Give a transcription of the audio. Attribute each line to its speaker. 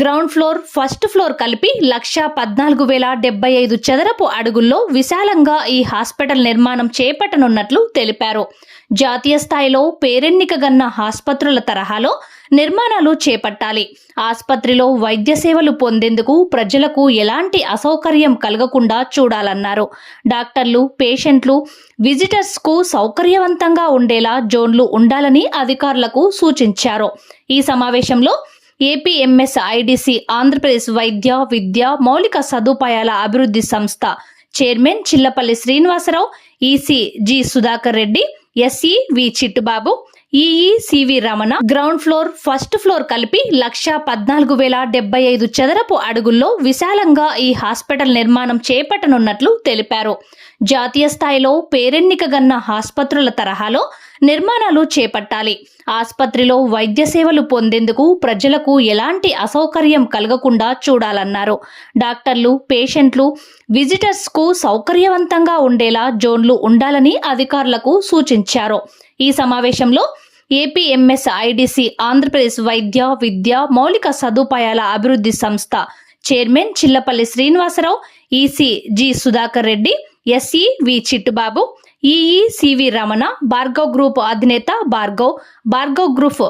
Speaker 1: Ground floor first floor కలిపి లక్ష పద్నాలుగు వేల డెబ్బై ఐదు చదరపు అడుగుల్లో విశాలంగా ఈ హాస్పిటల్ నిర్మాణం చేపట్టనున్నట్లు తెలిపారు. జాతీయ స్థాయిలో పేరెన్నికగన్న ఆసుపత్రుల తరహాలో నిర్మాణాలు చేపట్టాలి. ఆసుపత్రిలో వైద్య సేవలు పొందేందుకు ప్రజలకు ఎలాంటి అసౌకర్యం కలగకుండా చూడాలన్నారు. డాక్టర్లు పేషెంట్లు విజిటర్స్కు సౌకర్యవంతంగా ఉండేలా జోన్లు ఉండాలని అధికారులకు సూచించారు. ఈ సమావేశంలో ఏపీఎంఎస్ ఐడిసి ఆంధ్రప్రదేశ్ వైద్య విద్య మౌలిక సదుపాయాల అభివృద్ధి సంస్థ chairman Chillapalli Srinivasa Rao EC G Sudhakar Reddy SE V Chittubabu EE CV Ramana. Ground floor first floor కలిపి లక్ష పద్నాలుగు వేల డెబ్బై ఐదు చదరపు అడుగుల్లో విశాలంగా ఈ హాస్పిటల్ నిర్మాణం చేపట్టనున్నట్లు తెలిపారు. జాతీయ స్థాయిలో పేరెన్నికగన్న ఆసుపత్రుల తరహాలో నిర్మాణాలు చేపట్టాలి. ఆసుపత్రిలో వైద్య సేవలు పొందేందుకు ప్రజలకు ఎలాంటి అసౌకర్యం కలగకుండా చూడాలన్నారు. డాక్టర్లు పేషెంట్లు విజిటర్స్కు సౌకర్యవంతంగా ఉండేలా జోన్లు ఉండాలని అధికారులకు సూచించారు. ఈ సమావేశంలో ఏపీఎంఎస్ ఐడిసి ఆంధ్రప్రదేశ్ వైద్య విద్య మౌలిక సదుపాయాల అభివృద్ధి సంస్థ chairman Chillapalli Srinivasa Rao EC G Sudhakar Reddy SE V Chittubabu EE CV Ramana Bhargav group అధినేత భార్గవ్ భార్గవ్ గ్రూప్